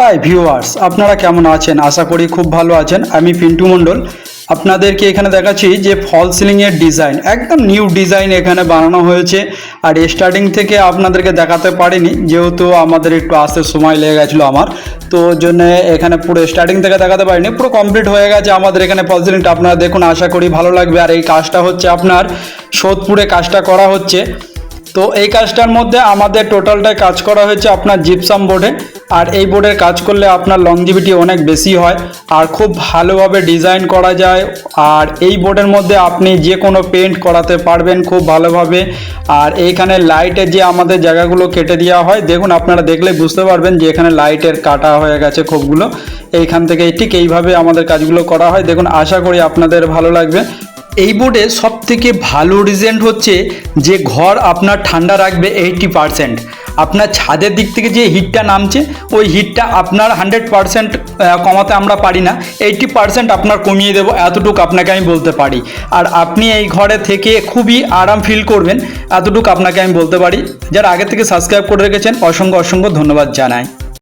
Hi viewers আপনারা কেমন আছেন? আশা করি খুব ভালো আছেন। আমি পিন্টু মণ্ডল। আপনাদেরকে এখানে দেখাচ্ছি যে ফল সিলিংয়ের ডিজাইন, একদম নিউ ডিজাইন এখানে বানানো হয়েছে। আর স্টার্টিং থেকে আপনাদেরকে দেখাতে পারিনি, যেহেতু আমাদের একটু আসতে সময় লেগে গেছিল আমার। তো জন্য এখানে পুরো স্টার্টিং থেকে দেখাতে পারিনি, পুরো কমপ্লিট হয়ে গেছে আমাদের এখানে ফল সিলিংটা। আপনারা দেখুন, আশা করি ভালো লাগবে। আর এই কাজটা হচ্ছে আপনার, সোদপুরে কাজটা করা হচ্ছে। তো এই কাজটার মধ্যে আমাদের টোটালটাই কাজ করা হয়েছে আপনার জিপসাম বোর্ডে আর এই বোর্ডের কাজ করলে আপনার লংজিভিটি অনেক বেশি হয়। আর খুব ভালোভাবে ডিজাইন করা যায়। আর এই বোর্ডের মধ্যে আপনি যে কোনো পেন্ট করাতে পারবেন খুব ভালোভাবে। আর এইখানে লাইটের যে আমাদের জায়গাগুলো কেটে দেওয়া হয়, দেখুন আপনারা দেখলে বুঝতে পারবেন যে এখানে লাইটের কাটা হয়ে গেছে খুবগুলো। এইখান থেকে ঠিক এইভাবে আমাদের কাজগুলো করা হয়। দেখুন, আশা করি আপনাদের ভালো লাগবে। এই বোর্ডে সব থেকে ভালো রিজেন্ট হচ্ছে যে ঘর আপনার ঠান্ডা রাখবে এইটটি পারসেন্ট আপনার ছাদের দিক থেকে যে হিটটা নামছে, ওই হিটটা আপনার হান্ড্রেড পারসেন্ট কমাতে আমরা পারি না। এইটটি পারসেন্ট আপনার কমিয়ে দেবো, এতটুকু আপনাকে আমি বলতে পারি। আর আপনি এই ঘরে থেকে খুবই আরাম ফিল করবেন, এতটুকু আপনাকে আমি বলতে পারি। যারা আগে থেকে সাবস্ক্রাইব করে রেখেছেন, অসংখ্য অসংখ্য ধন্যবাদ জানাই।